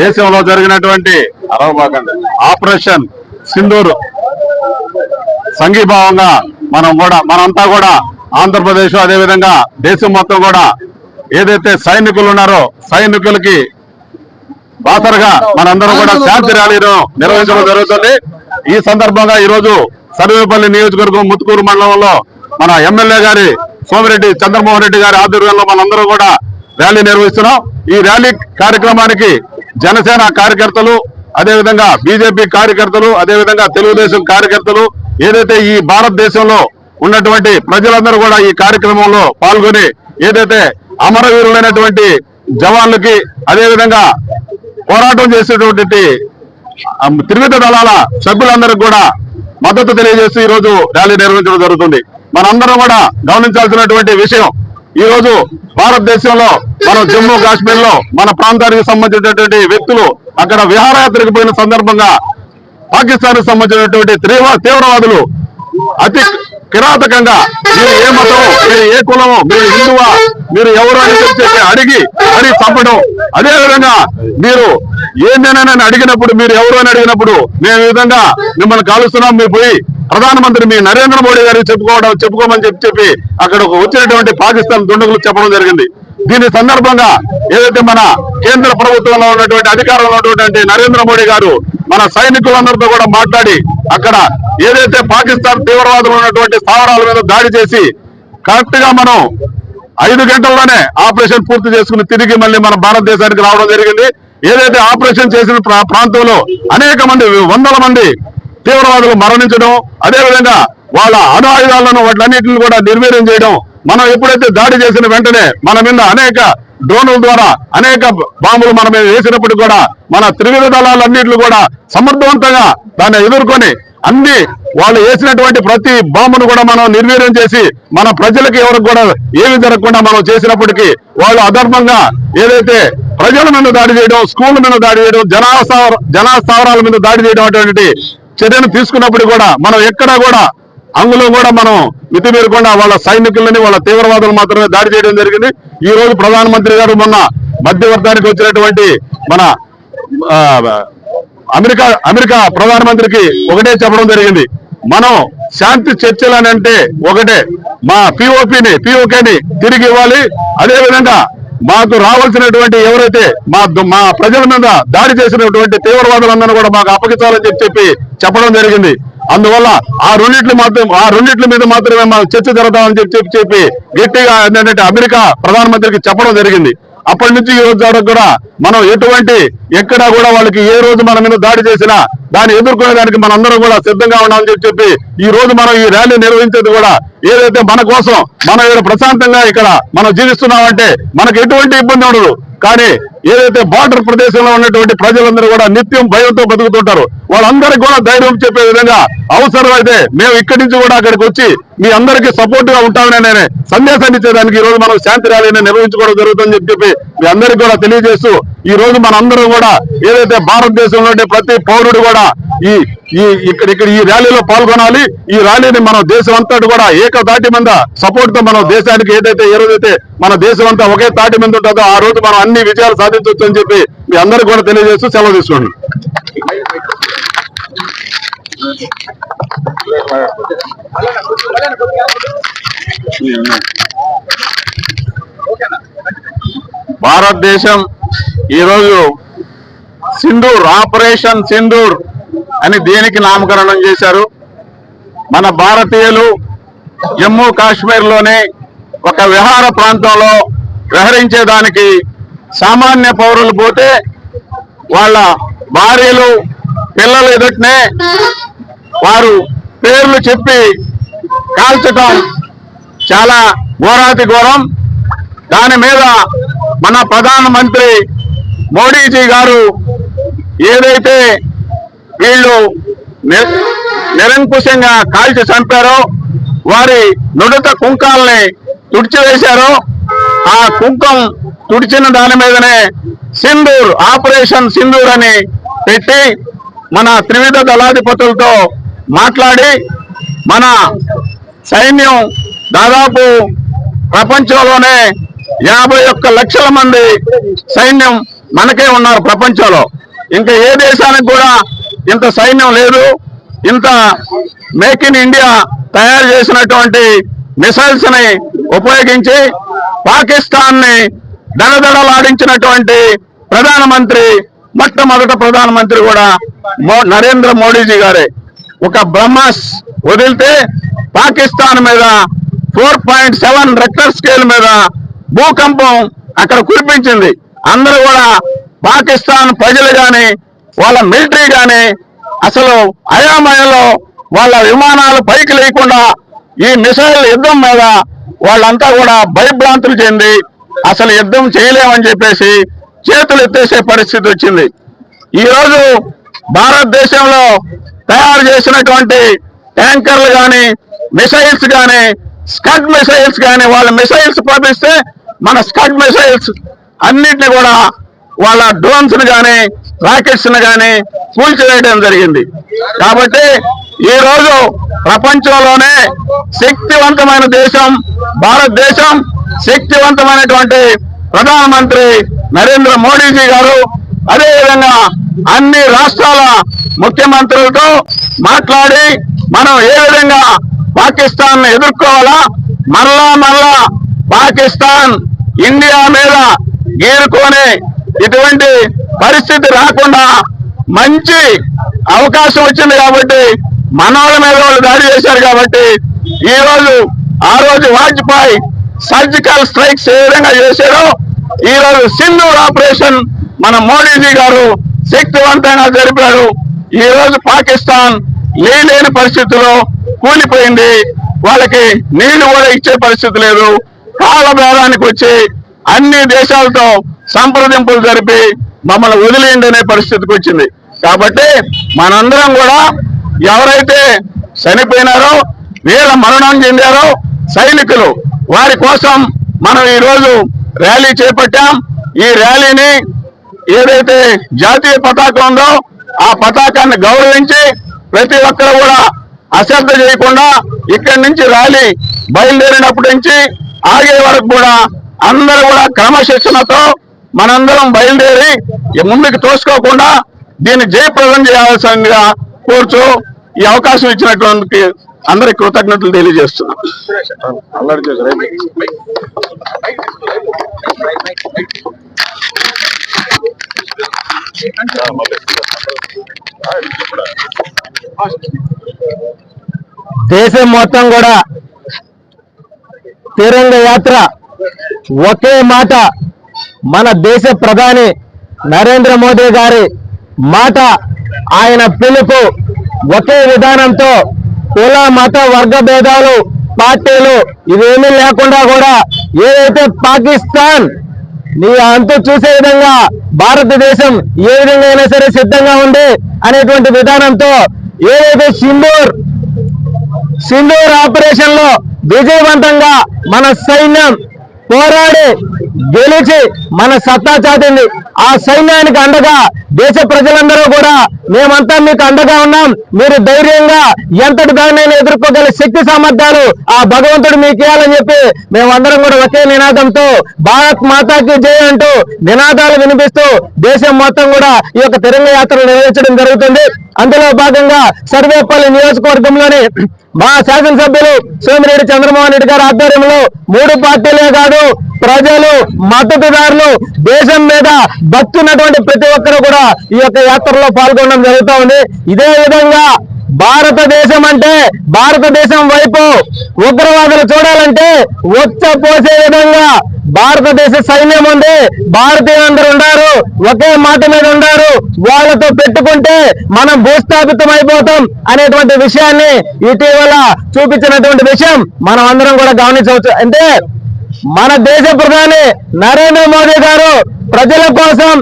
దేశంలో జరిగినటువంటి ఆపరేషన్ సింధూర్ సంఘీభావంగా మనం కూడా మనంతా కూడా ఆంధ్రప్రదేశ్ అదేవిధంగా దేశం మొత్తం కూడా ఏదైతే సైనికులు ఉన్నారో సైనికులకి బాసరగా మనందరం కూడా శాంతి ర్యాలీను నిర్వహించడం జరుగుతుంది. ఈ సందర్భంగా ఈ రోజు సర్వేపల్లి నియోజకవర్గం ముత్తుకూరు మండలంలో మన ఎమ్మెల్యే గారి సోమిరెడ్డి చంద్రమోహన్ రెడ్డి గారి ఆధ్వర్యంలో మనందరం కూడా ర్యాలీ నిర్వహిస్తున్నాం. ఈ ర్యాలీ కార్యక్రమానికి జనసేన కార్యకర్తలు అదేవిధంగా బీజేపీ కార్యకర్తలు అదేవిధంగా తెలుగుదేశం కార్యకర్తలు ఏదైతే ఈ భారతదేశంలో ఉన్నటువంటి ప్రజలందరూ కూడా ఈ కార్యక్రమంలో పాల్గొని ఏదైతే అమరవీరులైనటువంటి జవాన్లకి అదేవిధంగా పోరాటం చేసేటువంటి త్రివిధ దళాల సభ్యులందరికీ కూడా మద్దతు తెలియజేస్తూ ఈ రోజు ర్యాలీ నిర్వహించడం జరుగుతుంది. మనందరం కూడా గమనించాల్సినటువంటి విషయం ఈ రోజు భారతదేశంలో మనం జమ్మూ కాశ్మీర్లో మన ప్రాంతానికి సంబంధించినటువంటి వ్యక్తులు అక్కడ విహారయాత్రకు పోయిన సందర్భంగా పాకిస్తాన్ సంబంధించినటువంటి తీవ్ర తీవ్రవాదులు అతి కిరాతకంగా మీరు ఏ మతం మీరు ఏ కులము మీరు హిందువా మీరు ఎవరు అని చెప్పి అడిగి మరి చంపడం. అదే విధంగా మీరు ఏందనని అడిగినప్పుడు మీరు ఎవరు అని అడిగినప్పుడు మేము ఈ విధంగా మిమ్మల్ని కాలుస్తున్నాం. మీరు పోయి ప్రధానమంత్రి మీ నరేంద్ర మోడీ గారికి చెప్పుకోవడం చెప్పుకోమని చెప్పి చెప్పి అక్కడ వచ్చినటువంటి పాకిస్తాన్ దుండగులు చెప్పడం జరిగింది. దీని సందర్భంగా ఏదైతే మన కేంద్ర ప్రభుత్వంలో ఉన్నటువంటి అధికారంలో ఉన్నటువంటి నరేంద్ర మోడీ గారు మన సైనికులందరితో కూడా మాట్లాడి అక్కడ ఏదైతే పాకిస్తాన్ తీవ్రవాదులు ఉన్నటువంటి స్థావరాల మీద దాడి చేసి కరెక్ట్గా మనం ఐదు గంటల్లోనే ఆపరేషన్ పూర్తి చేసుకుని తిరిగి మళ్ళీ మన భారతదేశానికి రావడం జరిగింది. ఏదైతే ఆపరేషన్ చేసిన ప్రా- ప్రాంతంలో అనేక మంది వందల మంది తీవ్రవాదులు మరణించడం అదేవిధంగా వాళ్ళ అణు ఆయుధాలను వాటిలన్నింటిని కూడా నిర్వీర్యం చేయడం మనం ఎప్పుడైతే దాడి చేసిన వెంటనే మన మీద అనేక డ్రోన్ల ద్వారా అనేక బాంబులు మన మీద వేసినప్పుడు కూడా మన త్రివిధ దళాలన్నింటిని కూడా సమర్థవంతంగా దాన్ని ఎదుర్కొని అన్ని వాళ్ళు వేసినటువంటి ప్రతి బాంబును కూడా మనం నిర్వీర్యం చేసి మన ప్రజలకు ఎవరికి కూడా ఏమి జరగకుండా మనం చేసినప్పటికీ వాళ్ళు అధర్మంగా ఏదైతే ప్రజల మీద దాడి చేయడం స్కూల్ మీద దాడి చేయడం జనాస్థావర జనాస్థావరాల మీద దాడి చేయడం అటువంటి చర్యను తీసుకున్నప్పుడు కూడా మనం ఎక్కడా కూడా అందులో కూడా మనం మితిమీరకుండా వాళ్ళ సైనికులని వాళ్ళ తీవ్రవాదులు మాత్రమే దాడి చేయడం జరిగింది. ఈ రోజు ప్రధానమంత్రి గారు మొన్న మధ్యవర్తానికి వచ్చినటువంటి మన ఆ, అమెరికా అమెరికా ప్రధానమంత్రికి ఒకటే చెప్పడం జరిగింది. మనం శాంతి చర్చలు అని అంటే ఒకటే. మా పిఓపిని పిఓకేని తిరిగి ఇవ్వాలి. అదేవిధంగా మాకు రావాల్సినటువంటి ఎవరైతే మా మా ప్రజల మీద దాడి చేసినటువంటి తీవ్రవాదులందరూ కూడా మాకు అప్పగించాలని చెప్పి చెప్పి చెప్పడం జరిగింది. అందువల్ల ఆ రెండింటి మాత్రం ఆ రెండింటి మీద మాత్రమే మనం చర్చ జరుగుతామని చెప్పి చెప్పి చెప్పి గట్టిగా ఏంటంటే అమెరికా ప్రధానమంత్రికి చెప్పడం జరిగింది. అప్పటి నుంచి ఈ రోజు వరకు కూడా మనం ఎటువంటి ఎక్కడా కూడా వాళ్ళకి ఏ రోజు మన మీద దాడి చేసినా దాన్ని ఎదుర్కొనే దానికి మనందరం కూడా సిద్ధంగా ఉన్నామని చెప్పి చెప్పి ఈ రోజు మనం ఈ ర్యాలీ నిర్వహించేది కూడా ఏదైతే మన కోసం మనం ఇక్కడ ప్రశాంతంగా ఇక్కడ మనం జీవిస్తున్నామంటే మనకు ఎటువంటి ఇబ్బంది ఉండదు. కానీ ఏదైతే బార్డర్ ప్రదేశంలో ఉన్నటువంటి ప్రజలందరూ కూడా నిత్యం భయంతో బతుకుతుంటారు. వాళ్ళందరికీ కూడా ధైర్యం చెప్పే విధంగా అవసరమైతే మేము ఇక్కడి నుంచి కూడా అక్కడికి వచ్చి మీ అందరికీ సపోర్ట్గా ఉంటామని నేను సందేశాన్ని ఇచ్చేదానికి ఈ రోజు మనం శాంతి ర్యాలీని నిర్వహించుకోవడం జరుగుతుందని చెప్పి చెప్పి మీ అందరికీ కూడా తెలియజేస్తూ ఈ రోజు మనందరం కూడా ఏదైతే భారతదేశంలో ప్రతి పౌరుడు కూడా ఈ ఈ ఇక్కడ ఇక్కడ ఈ ర్యాలీలో పాల్గొనాలి. ఈ ర్యాలీని మనం దేశం అంతటి కూడా ఏకతాటి మీద సపోర్ట్తో మనం దేశానికి ఏదైతే ఏ రోజైతే మన దేశం అంతా ఒకే తాటి మీద ఉంటుందో ఆ రోజు మనం అన్ని విజయాలు సాధించవచ్చు అని చెప్పి మీ అందరికీ కూడా తెలియజేస్తూ సెలవు తీసుకోండి. భారతదేశం ఈరోజు సింధూర్ ఆపరేషన్ సింధూర్ అని దేనికి నామకరణం చేశారు? మన భారతీయులు జమ్మూ కాశ్మీర్లోనే ఒక విహార ప్రాంతంలో విహరించేదానికి సామాన్య పౌరులు పోతే వాళ్ళ భార్యలు పిల్లలు ఎదుటనే వారు పేర్లు చెప్పి కాల్చటం చాలా ఘోరాతి ఘోరం. దాని మీద మన ప్రధానమంత్రి మోడీజీ గారు ఏదైతే వీళ్ళు నిరంకుశంగా కాల్చి చంపారో. వారి నుడత కుంకాలని తుడిచివేశారో. ఆ కుంకం తుడిచిన దాని మీదనే సింధూర్ ఆపరేషన్ సింధూర్ అని పెట్టి మన త్రివిధ దళాధిపతులతో మాట్లాడి మన సైన్యం దాదాపు ప్రపంచంలోనే యాభై ఒక్క లక్షల మంది సైన్యం మనకే ఉన్నారు ప్రపంచంలో. ఇంకా ఏ దేశానికి కూడా ఇంత సైన్యం లేదు. ఇంత మేక్ ఇన్ ఇండియా తయారు చేసినటువంటి మిసైల్స్ని ఉపయోగించి పాకిస్తాన్ని దళదళలాడించినటువంటి ప్రధానమంత్రి మొట్టమొదట ప్రధానమంత్రి కూడా మో- నరేంద్ర మోడీజీ గారే. ఒక బ్రహ్మాస్ వదిలితే పాకిస్తాన్ మీద four point seven Richter scale మీద భూకంపం అక్కడ కురిపించింది. అందరూ కూడా పాకిస్తాన్ ప్రజలు కానీ వాళ్ళ మిలిటరీ కానీ అసలు అయామయంలో వాళ్ళ విమానాలు పైకి లేకుండా ఈ మిసైల్ యుద్ధం మీద వాళ్ళంతా కూడా భయభ్రాంతులు చెంది అసలు యుద్ధం చేయలేమని చెప్పేసి చేతులు ఎత్తేసే పరిస్థితి వచ్చింది. ఈరోజు భారతదేశంలో తయారు చేసినటువంటి ట్యాంకర్లు కానీ మిసైల్స్ కానీ స్కడ్ మిసైల్స్ కానీ వాళ్ళ మిసైల్స్ పంపిస్తే మన స్కడ్ మిసైల్స్ అన్నిటిని కూడా వాళ్ళ డ్రోన్స్ కానీ రాకెట్స్ని గాని కూల్చివేయడం జరిగింది. కాబట్టి ఈ రోజు ప్రపంచంలోనే శక్తివంతమైన దేశం భారతదేశం శక్తివంతమైనటువంటి ప్రధానమంత్రి నరేంద్ర మోడీజీ గారు అదేవిధంగా అన్ని రాష్ట్రాల ముఖ్యమంత్రులతో మాట్లాడి మనం ఏ విధంగా పాకిస్తాన్ ఎదుర్కోవాలా? మరలా మరలా పాకిస్తాన్ ఇండియా మీద గీరుకొని ఇటువంటి పరిస్థితి రాకుండా మంచి అవకాశం వచ్చింది కాబట్టి మనవాళ్ళ మీద వాళ్ళు దాడి చేశారు కాబట్టి ఈ రోజు ఆ రోజు వాజ్పేయి సర్జికల్ స్ట్రైక్స్ ఏ విధంగా చేశారో ఈ రోజు సింధూర్ ఆపరేషన్ మన మోడీజీ గారు శక్తివంతంగా జరిపారు. ఈ రోజు పాకిస్తాన్ లేని పరిస్థితిలో కూలిపోయింది. వాళ్ళకి నీళ్ళు కూడా ఇచ్చే పరిస్థితి లేదు. కాల బేరానికి వచ్చి అన్ని దేశాలతో సంప్రదింపులు జరిపి మమ్మల్ని వదిలేయండి అనే పరిస్థితికి వచ్చింది. కాబట్టి మనందరం కూడా ఎవరైతే చనిపోయినారో వీళ్ళ మరణం చెందారో సైనికులు వారి కోసం మనం ఈ రోజు ర్యాలీ చేపట్టాం. ఈ ర్యాలీని ఏదైతే జాతీయ పతాకం ఉందో ఆ పతాకాన్ని గౌరవించి ప్రతి ఒక్కరు కూడా అశ్రద్ధ చేయకుండా ఇక్కడి నుంచి ర్యాలీ బయలుదేరినప్పటి నుంచి ఆగే వరకు కూడా అందరూ కూడా క్రమశిక్షణతో మనందరం బయలుదేరి ముందుకు తోసుకోకుండా దీన్ని జయప్రదం చేయాల్సిందిగా కోరుచు ఈ అవకాశం ఇచ్చినటువంటి అందరికి కృతజ్ఞతలు తెలియజేస్తున్నాం. దేశం మొత్తం కూడా తిరంగ యాత్ర ఒకే మాట మన దేశ ప్రధాని నరేంద్ర మోదీ గారి మాట ఆయన పిలుపు ఒకే విధానంతో కుల మత వర్గ భేదాలు పార్టీలు ఇవేమీ లేకుండా కూడా ఏదైతే పాకిస్తాన్ నీ అంతు చూసే విధంగా భారతదేశం ఏ విధంగా అయినా సరే సిద్ధంగా ఉంది అనేటువంటి విధానంతో ఏదైతే సింధూర్ సింధూర్ ఆపరేషన్లో విజయవంతంగా మన సైన్యం పోరాడి గెలిచి మన సత్తా చాటింది. ఆ సైన్యానికి అండగా దేశ ప్రజలందరూ కూడా మేమంతా మీకు అండగా ఉన్నాం. మీరు ధైర్యంగా ఎంతటి దాన్నైనా ఎదుర్కోగల శక్తి సామర్థ్యాలు ఆ భగవంతుడు మీకు ఇవ్వాలని చెప్పి మేమందరం కూడా ఒకే నినాదంతో భారత్ మాతాకి జయ అంటూ నినాదాలు వినిపిస్తూ దేశం మొత్తం కూడా ఈ యొక్క తిరంగ యాత్రలు నిర్వహించడం జరుగుతుంది. అందులో భాగంగా సర్వేపల్లి నియోజకవర్గంలోని మా శాసనసభ్యులు సోమిరెడ్డి చంద్రమోహన్ రెడ్డి గారి ఆధ్వర్యంలో మూడు పార్టీలే కాదు ప్రజలు మద్దతుదారులు దేశం మీద భక్తి ప్రతి ఒక్కరు కూడా ఈ యొక్క యాత్రలో పాల్గొనడం జరుగుతూ ఉంది ఇదే విధంగా భారతదేశం అంటే భారతదేశం వైపు ఉగ్రవాదులు చూడాలంటే ఉచ్చ పోసే విధంగా భారతదేశ సైన్యం ఉంది. భారతీయులందరూ ఉన్నారు ఒకే మాట మీద ఉన్నారు వాళ్ళతో పెట్టుకుంటే మనం భూస్థాపితం అయిపోతాం అనేటువంటి విషయాన్ని ఇటీవల చూపించినటువంటి విషయం మనం అందరం కూడా గమనించవచ్చు. అంటే మన దేశ ప్రధాని నరేంద్ర మోదీ గారు ప్రజల కోసం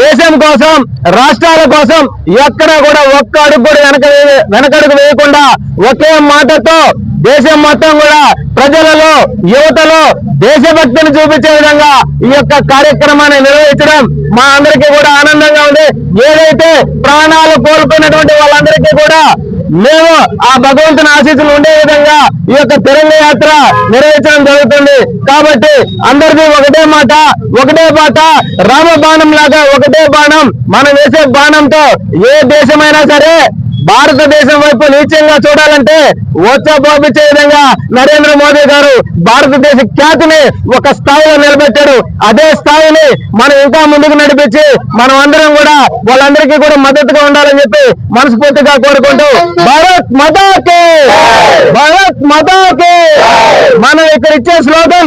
దేశం కోసం రాష్ట్రాల కోసం ఎక్కడ కూడా ఒక్క అడుగు కూడా వెనక వెనకడుగు వేయకుండా ఒకే మాటతో దేశం మొత్తం కూడా ప్రజలలో యువతలో దేశభక్తిని చూపించే విధంగా ఈ యొక్క కార్యక్రమాన్ని నిర్వహించడం మా అందరికీ కూడా ఆనందంగా ఉంది. ఏదైతే ప్రాణాలు కోల్పోయినటువంటి వాళ్ళందరికీ కూడా మేము ఆ భగవంతుని ఆశీస్సులు ఉండే విధంగా ఈ యొక్క తిరంగ యాత్ర నిర్వహించడం జరుగుతుంది. కాబట్టి అందరిది ఒకటే మాట ఒకటే బాట రామ బాణం లాగా ఒకటే బాణం మనం వేసే బాణంతో ఏ దేశమైనా సరే భారతదేశం వైపు నీచంగా చూడాలంటే ఓచబోపించే విధంగా నరేంద్ర మోదీ గారు భారతదేశ ఖ్యాతిని ఒక స్థాయిలో నిలబెట్టారు. అదే స్థాయిని మనం ఇంకా ముందుకు నడిపించి మనం అందరం కూడా వాళ్ళందరికీ కూడా మద్దతుగా ఉండాలని చెప్పి మనస్ఫూర్తిగా కోరుకుంటూ భారత్ మతాకే భారత్ మతాకే. మనం ఇక్కడ ఇచ్చే స్లోగన్